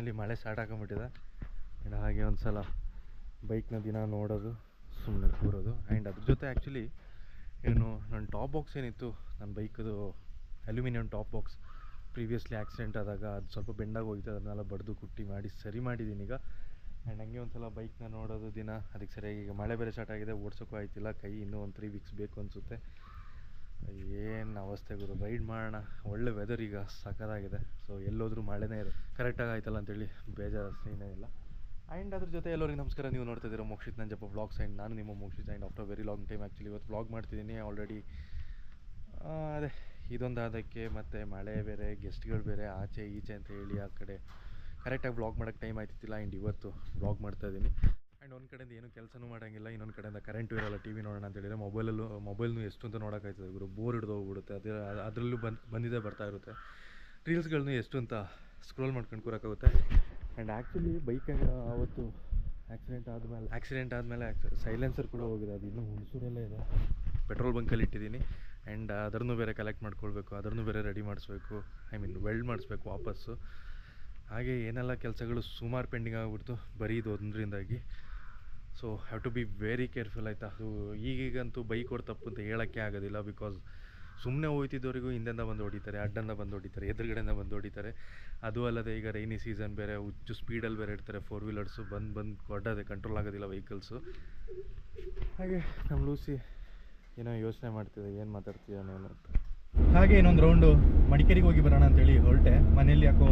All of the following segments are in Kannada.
ಫೈನಲಿ ಮಳೆ ಸ್ಟಾರ್ಟ್ ಹಾಕೊಂಬಿಟ್ಟಿದೆ ಆ್ಯಂಡ್ ಹಾಗೆ ಒಂದು ಸಲ ಬೈಕ್ನ ದಿನ ನೋಡೋದು ಸುಮ್ಮನೆ ಕೂರೋದು ಆ್ಯಂಡ್ ಅದ್ರ ಜೊತೆ ಆ್ಯಕ್ಚುಲಿ ಏನು ನನ್ನ ಟಾಪ್ ಬಾಕ್ಸ್ ಏನಿತ್ತು ನನ್ನ ಬೈಕದು aluminium top box previously accident ಆದಾಗ ಅದು ಸ್ವಲ್ಪ ಬೆಂಡಾಗಿ ಹೋಗಿತ್ತು ಅದನ್ನೆಲ್ಲ ಬಡ್ದು ಕುಟ್ಟಿ ಮಾಡಿ ಸರಿ ಮಾಡಿದ್ದೀನಿ ಈಗ. ಆ್ಯಂಡ್ ಹಂಗೆ ಒಂದು ಸಲ ಬೈಕ್ನ ನೋಡೋದು ದಿನ, ಅದಕ್ಕೆ ಸರಿಯಾಗಿ ಈಗ ಮಳೆ ಬೇರೆ ಸ್ಟಾರ್ಟ್ ಆಗಿದೆ, ಓಡಿಸೋಕ್ಕೂ ಆಯ್ತಿಲ್ಲ, ಕೈ ಇನ್ನೂ ಒಂದು ತ್ರೀ ವೀಕ್ಸ್ ಬೇಕು ಅನಿಸುತ್ತೆ. ಏನು ಅವಸ್ಥೆ ಗುರು ರೈಡ್ ಮಾಡೋಣ. ಒಳ್ಳೆ ವೆದರ್ ಈಗ ಸಖತ್ತಾಗಿದೆ. ಸೊ ಎಲ್ಲೋದ್ರೂ ಮಳೆನೇ ಇದೆ. ಕರೆಕ್ಟಾಗಿ ಆಯ್ತಲ್ಲ ಅಂತೇಳಿ ಬೇಜಾರು ಸೀನೇ ಇಲ್ಲ. ಆ್ಯಂಡ್ ಅದ್ರ ಜೊತೆ ಎಲ್ಲರಿಗೆ ನಮಸ್ಕಾರ. ನೀವು ನೋಡ್ತಾ ಇದ್ದೀರಾ ಮೋಕ್ಷಿತ್ ನಂಜಪ್ಪ ಬ್ಲಾಗ್ಸ್ ಆ್ಯಂಡ್ ನಾನು ನಿಮ್ಮ Mokshith and after very long time actually ಇವತ್ತು ಬ್ಲಾಗ್ ಮಾಡ್ತಿದ್ದೀನಿ. ಆಲ್ರೆಡಿ ಅದೇ ಇದೊಂದು ಅದಕ್ಕೆ ಮತ್ತು ಮಳೆ ಬೇರೆ ಗೆಸ್ಟ್ಗಳು ಬೇರೆ, ಆಚೆ ಈಚೆ ಅಂತ ಹೇಳಿ ಆ ಕಡೆ. ಕರೆಕ್ಟಾಗಿ ಬ್ಲಾಗ್ ಮಾಡೋಕ್ಕೆ ಟೈಮ್ ಆಯ್ತಿತ್ತಿಲ್ಲ. ಆ್ಯಂಡ್ ಇವತ್ತು ಬ್ಲಾಗ್ ಮಾಡ್ತಾ ಇದ್ದೀನಿ. ಆ್ಯಂಡ್ ಒಂದು ಕಡೆಯಿಂದ ಏನು ಕೆಲಸನೂ ಮಾಡೋಂಗಿಲ್ಲ, ಇನ್ನೊಂದು ಕಡೆಯಿಂದ ಕರೆಂಟು ಇರೋಲ್ಲ ಟಿ ವಿ ನೋಡೋಣ ಅಂತ ಹೇಳಿದ್ರೆ ಮೊಬೈಲಲ್ಲೂ ಮೊಬೈಲ್ನು ಎಷ್ಟು ಅಂತ ನೋಡೋಕ್ಕಾಯ್ತದೆ ಗುರು ಬೋರ್ ಹಿಡ್ದು ಹೋಗ್ಬಿಡುತ್ತೆ. ಅದೇ, ಅದರಲ್ಲೂ ಬಂದು, ಬಂದಿದ್ದೇ ಬರ್ತಾ ಇರುತ್ತೆ. ರೀಲ್ಸ್ಗಳನ್ನೂ ಎಷ್ಟು ಅಂತ ಸ್ಕ್ರೋಲ್ ಮಾಡ್ಕೊಂಡು ಕೂರೋಕ್ಕಾಗುತ್ತೆ. ಆ್ಯಂಡ್ ಆ್ಯಕ್ಚುಲಿ ಬೈಕ್ ಅವತ್ತು ಆಕ್ಸಿಡೆಂಟ್ ಆದಮೇಲೆ ಆಕ್ಸಿಡೆಂಟ್ ಆದಮೇಲೆ ಸೈಲೆನ್ಸರ್ ಕೂಡ ಹೋಗಿದೆ. ಅದು ಇನ್ನೂ ಹುಣಸೂರಲ್ಲೇ ಇದೆ. ಪೆಟ್ರೋಲ್ ಬಂಕಲ್ಲಿ ಇಟ್ಟಿದ್ದೀನಿ. ಆ್ಯಂಡ್ ಅದನ್ನು ಬೇರೆ ಕಲೆಕ್ಟ್ ಮಾಡ್ಕೊಳ್ಬೇಕು ಅದನ್ನು ಬೇರೆ ರೆಡಿ ಮಾಡಿಸ್ಬೇಕು. ಐ ಮೀನ್ ವೆಲ್ಡ್ ಮಾಡಿಸ್ಬೇಕು ವಾಪಸ್ಸು. ಹಾಗೆ ಏನೆಲ್ಲ ಕೆಲಸಗಳು ಸುಮಾರು ಪೆಂಡಿಂಗ್ ಆಗಿಬಿಡ್ತು, ಬರೀ ಇದು ಒಂದರಿಂದಾಗಿ. So have to be very careful ಆಯಿತಾ? ಅದು ಈಗೀಗಂತೂ ಬೈಕ್ ತಪ್ಪು ಅಂತ ಹೇಳೋಕ್ಕೆ ಆಗೋದಿಲ್ಲ ಬಿಕಾಸ್ ಸುಮ್ಮನೆ ಹೋಯ್ತಿದ್ದವರಿಗೂ ಹಿಂದೆಂದ ಬಂದು ಹೊಡಿತಾರೆ ಅಡ್ಡಂದ ಬಂದು ಹೊಡಿತಾರೆ, ಎದುರುಗಡೆಯಿಂದ ಬಂದು ಹೊಡಿತಾರೆ. ಅದು ಅಲ್ಲದೆ ಈಗ ರೈನಿ ಸೀಸನ್ ಬೇರೆ ಹುಚ್ಚು ಸ್ಪೀಡಲ್ಲಿ ಬೇರೆ ಇರ್ತಾರೆ ಫೋರ್ ವೀಲರ್ಸು ಬಂದು ಬಂದು ಕೊಡೋದೆ ಕಂಟ್ರೋಲ್ ಆಗೋದಿಲ್ಲ ವೆಹಿಕಲ್ಸು ಹಾಗೆ ನಮ್ಮ ಲೂಸಿ ಏನೋ ಯೋಚನೆ ಮಾಡ್ತಿದ್ದೆ ಏನು ಮಾತಾಡ್ತೀಯಾನೇನು ಅಂತ. ಹಾಗೆ ಇನ್ನೊಂದು ರೌಂಡು ಮಡಿಕೇರಿಗೆ ಹೋಗಿ ಬರೋಣ ಅಂತೇಳಿ ಹೊರಟೆ. ಮನೆಯಲ್ಲಿ ಯಾಕೋ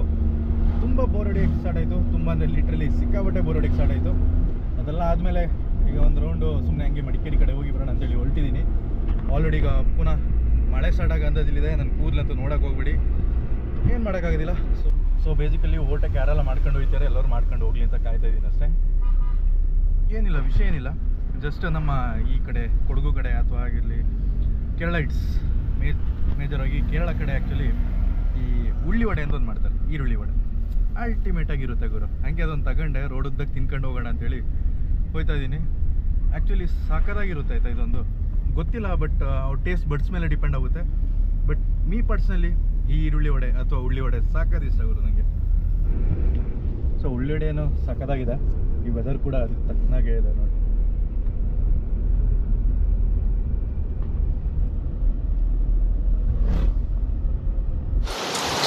ತುಂಬ ಬೋರ್ ಹೊಡಿಯೋಕ್ಕೆ ಸ್ಟಾರ್ಟ್ ಆಯಿತು. ತುಂಬ ಅಂದರೆ ಲಿಟ್ರಲಿ ಸಿಕ್ಕಾಪಟ್ಟೆ ಬೋರ್ ಹೊಡಿಯೋಕ್ಕೆ ಸ್ಟಾರ್ಟ್ ಆಯಿತು. ಅದೆಲ್ಲ ಆದಮೇಲೆ ಈಗ ಒಂದು ರೌಂಡು ಸುಮ್ಮನೆ ಹಂಗೆ ಮಡಿಕೇರಿ ಕಡೆ ಹೋಗಿ ಬರೋಣ ಅಂತೇಳಿ ಹೊರಟಿದ್ದೀನಿ ಆಲ್ರೆಡಿ ಈಗ ಪುನಃ ಮಳೆ ಸ್ಟಾರ್ಟ್ ಆಗೋ ಅಂದಾಜಿಲ್ಲಿದೆ ನನ್ನ ಕೂದಲಂತೂ ನೋಡೋಕೆ ಹೋಗ್ಬಿಡಿ. ಏನು ಮಾಡೋಕ್ಕಾಗೋದಿಲ್ಲ ಸೊ ಸೊ ಬೇಸಿಕಲಿ ಓಟಕ್ಕೆ ಯಾರೆಲ್ಲ ಮಾಡ್ಕೊಂಡು ಹೋಗ್ತಾರೆ, ಎಲ್ಲರೂ ಮಾಡ್ಕೊಂಡು ಹೋಗ್ಲಿ ಅಂತ ಕಾಯ್ತಾ ಇದ್ದೀನಿ ಅಷ್ಟೇ. ಏನಿಲ್ಲ, ವಿಷಯ ಏನಿಲ್ಲ. ಜಸ್ಟ್ ನಮ್ಮ ಈ ಕಡೆ, ಕೊಡಗು ಕಡೆ ಅಥವಾ ಆಗಿರಲಿ, ಕೇರಳ ಇಟ್ಸ್ ಮೇ ಮೇಜರಾಗಿ ಕೇರಳ ಕಡೆ ಆ್ಯಕ್ಚುಲಿ ಈ ಉಳ್ಳಿ ವಡೆ ಅಂತ ಒಂದು ಮಾಡ್ತಾರೆ, ಈರುಳ್ಳಿ ವಡೆ. ಅಲ್ಟಿಮೇಟಾಗಿರುತ್ತೆ ಗುರು. ಹಂಗೆ ಅದೊಂದು ತಗೊಂಡೆ ರೋಡುದ್ದಕ್ಕೆ ತಿನ್ಕೊಂಡು ಹೋಗೋಣ ಅಂತೇಳಿ ಹೋಯ್ತಾ ಇದ್ದೀನಿ. ಆ್ಯಕ್ಚುಲಿ ಸಾಕತ್ತಾಗಿರುತ್ತೆ ಆಯ್ತಾ ಇದೊಂದು. ಗೊತ್ತಿಲ್ಲ ಬಟ್ ಅವ್ರ ಟೇಸ್ಟ್ ಬಡ್ಸ್ ಮೇಲೆ ಡಿಪೆಂಡ್ ಆಗುತ್ತೆ. ಬಟ್ ಮೀ ಪರ್ಸ್ನಲಿ ಈ ಈರುಳ್ಳಿ ವಡೆ ಅಥವಾ ಉಳ್ಳಿ ವಡೆ ಸಾಕಾದ ಇಷ್ಟ ಆಗೋದು ನನಗೆ ಸೊ ಉಳ್ಳಿ ಏನು ಸಖತ್ತಾಗಿದೆ ಈ ವೆದರ್ ಕೂಡ ಅದಕ್ಕೆ ತಕ್ಕನಾಗೇ ಇದೆ ನೋಡಿ.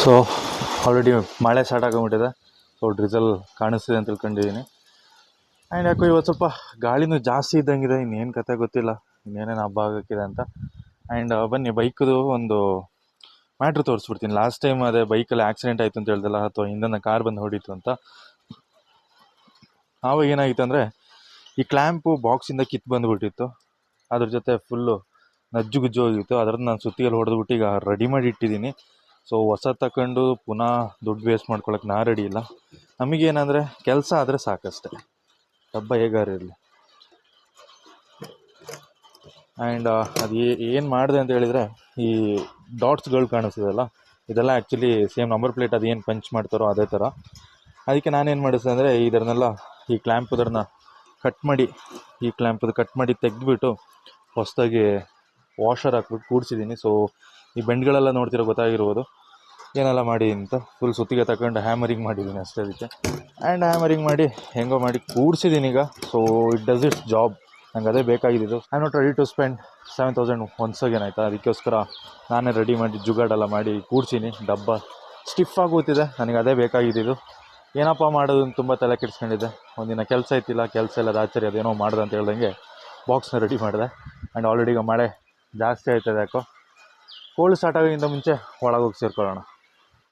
ಸೊ ಆಲ್ರೆಡಿ ಮಳೆ ಸ್ಟಾರ್ಟ್ ಆಗೋಗ್ಬಿಟ್ಟಿದೆ. ಸೊ ಡ್ರಿಸಲ್ ಕಾಣಿಸ್ತಿದೆ ಅಂತ ತಿಳ್ಕೊಂಡಿದ್ದೀನಿ. ಆ್ಯಂಡ್ ಯಾಕೋ ಇವತ್ತು ಸ್ವಲ್ಪ ಗಾಳಿನೂ ಜಾಸ್ತಿ ಇದ್ದಂಗಿದೆ, ಇನ್ನೇನು ಕತೆ ಗೊತ್ತಿಲ್ಲ, ಇನ್ನೇನೇನು ಹಬ್ಬ ಆಗೋಕ್ಕಿದೆ ಅಂತ. ಆ್ಯಂಡ್ ಬನ್ನಿ, ಬೈಕ್ದು ಒಂದು ಮ್ಯಾಟ್ರ್ ತೋರಿಸ್ಬಿಡ್ತೀನಿ. ಲಾಸ್ಟ್ ಟೈಮ್ ಅದೇ ಬೈಕಲ್ಲಿ ಆಕ್ಸಿಡೆಂಟ್ ಆಯಿತು ಅಂತ ಹೇಳ್ದಲ್ಲ, ಅಥವಾ ಹಿಂದನ ಕಾರ್ ಬಂದು ಹೊಡೀತು ಅಂತ. ಆವಾಗ ಏನಾಗಿತ್ತು ಅಂದರೆ, ಈ ಕ್ಲ್ಯಾಂಪು ಬಾಕ್ಸಿಂದ ಕಿತ್ತು ಬಂದುಬಿಟ್ಟಿತ್ತು. ಅದ್ರ ಜೊತೆ ಫುಲ್ಲು ನಜ್ಜು ಗುಜ್ಜು ಹೋಗಿತ್ತು. ಅದ್ರದ್ದು ನಾನು ಸುತ್ತಿಗೆಲ್ಲ ಹೊಡೆದ್ಬಿಟ್ಟು ಈಗ ರೆಡಿ ಮಾಡಿ ಇಟ್ಟಿದ್ದೀನಿ. ಸೊ ಹೊಸ ತಗೊಂಡು ಪುನಃ ದುಡ್ಡು ವೇಸ್ಟ್ ಮಾಡ್ಕೊಳಕ್ಕೆ ನಾ ರೆಡಿ ಇಲ್ಲ. ನಮಗೇನಂದರೆ, ಕೆಲಸ ಆದರೆ ಸಾಕಷ್ಟೆ. ಹಬ್ಬ ಹೇಗಾರಿರಲಿ ಆ್ಯಂಡ್ ಅದು ಏನು ಮಾಡಿದೆ ಅಂತ ಹೇಳಿದರೆ, ಈ ಡಾಟ್ಸ್ಗಳು ಕಾಣಿಸ್ತಿದೆಲ್ಲ, ಇದೆಲ್ಲ ಆ್ಯಕ್ಚುಲಿ ಸೇಮ್ ನಂಬರ್ ಪ್ಲೇಟ್ ಅದು ಏನು ಪಂಚ್ ಮಾಡ್ತಾರೋ ಅದೇ ಥರ. ಅದಕ್ಕೆ ನಾನೇನು ಮಾಡಿದೆ ಅಂದರೆ, ಇದರನ್ನೆಲ್ಲ ಈ ಕ್ಲ್ಯಾಂಪ್ ಇದನ್ನ ಕಟ್ ಮಾಡಿ, ಈ ಕ್ಲ್ಯಾಂಪದು ಕಟ್ ಮಾಡಿ ತೆಗೆದ್ಬಿಟ್ಟು ಹೊಸದಾಗಿ ವಾಷರ್ ಹಾಕ್ಬಿಟ್ಟು ಕೂಡಿಸಿದ್ದೀನಿ. ಸೊ ಈ ಬೆಂಡ್ಗಳೆಲ್ಲ ನೋಡ್ತಿರೋ ಗೊತ್ತಾಗಿರ್ಬೋದು. ಏನೆಲ್ಲ ಮಾಡಿ ಅಂತ ಫುಲ್ ಸುತ್ತಿಗೆ ತಗೊಂಡು ಹ್ಯಾಮರಿಂಗ್ ಮಾಡಿದ್ದೀನಿ ಅಷ್ಟೇ ಅದಕ್ಕೆ. ಆ್ಯಂಡ್ ಹ್ಯಾಮರಿಂಗ್ ಮಾಡಿ ಹೆಂಗೋ ಮಾಡಿ ಕೂಡಿಸಿದ್ದೀನಿ ಈಗ. So it does its job ನಂಗೆ ಅದೇ ಬೇಕಾಗಿದ್ದು I not ready to spend seven thousand once again ಆಯಿತಾ? ಅದಕ್ಕೋಸ್ಕರ ನಾನೇ ರೆಡಿ ಮಾಡಿ ಜುಗಾಡೆಲ್ಲ ಮಾಡಿ ಕೂಡ್ಸೀನಿ. ಡಬ್ಬ ಸ್ಟಿಫ್ ಆಗೋತಿದೆ ನನಗೆ ಅದೇ ಬೇಕಾಗಿದ್ದು ಏನಪ್ಪ ಮಾಡೋದು ತುಂಬ ತಲೆ ಕೆಡಿಸ್ಕೊಂಡಿದ್ದೆ. ಒಂದಿನ ಕೆಲಸ ಇತ್ತಿಲ್ಲ, ಕೆಲಸ ಇಲ್ಲದ ಆಶ್ಚರ್ಯ ಅದೇನೋ ಮಾಡ್ದೆ ಅಂತ ಹೇಳ್ದಂಗೆ ಬಾಕ್ಸ್ನ ರೆಡಿ ಮಾಡಿದೆ. ಆ್ಯಂಡ್ ಆಲ್ರೆಡಿ ಈಗ ಮಳೆ ಜಾಸ್ತಿ ಆಯ್ತದೆ ಯಾಕೋ? ಕೋಲ್ಡ್ ಸ್ಟಾರ್ಟ್ ಆಗೋಕ್ಕಿಂತ ಮುಂಚೆ ಒಳಗೆ ಹೋಗಿ ಸೇರ್ಕೊಳ್ಳೋಣ.